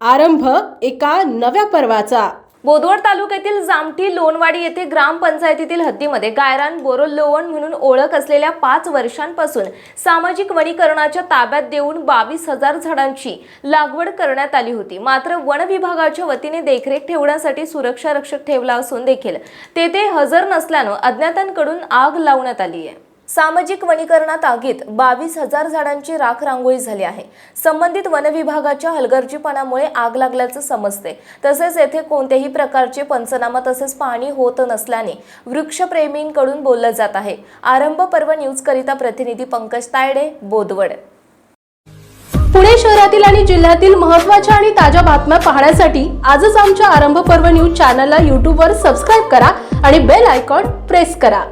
आरंभ एका नव्या पर्वाचा. बोदवड तालुक्यातील जामठी लोणवाडी येथे ग्रामपंचायतीतील हद्दीमध्ये गायरान बोरोलोवण म्हणून ओळख असलेल्या पाच वर्षांपासून सामाजिक वनीकरणाच्या ताब्यात देऊन बावीस हजार झाडांची लागवड करण्यात आली होती. मात्र वन विभागाच्या वतीने देखरेख ठेवण्यासाठी सुरक्षा रक्षक ठेवला असून देखील तेथे हजर नसल्यानं अज्ञातांकडून आग लावण्यात आली आहे. सामाजिक वनीकरणात आगीत बावीस हजार झाडांची राख रांगोळी झाली आहे. संबंधित वनविभागाच्या हलगर्जीपणामुळे आग लागल्याचं समजते. तसेच येथे कोणत्याही प्रकारचे पंचनामा तसेच पाणी होत नसल्याने वृक्षप्रेमींकडून बोललं जात आहे. आरंभ पर्व न्यूजकरिता प्रतिनिधी पंकज तायडे बोदवड पुणे शहरातील आणि जिल्ह्यातील महत्त्वाच्या आणि ताज्या बातम्या पाहण्यासाठी आजच आमच्या आरंभ पर्व न्यूज चॅनलला यूट्यूबवर सबस्क्राईब करा आणि बेल आयकॉन प्रेस करा.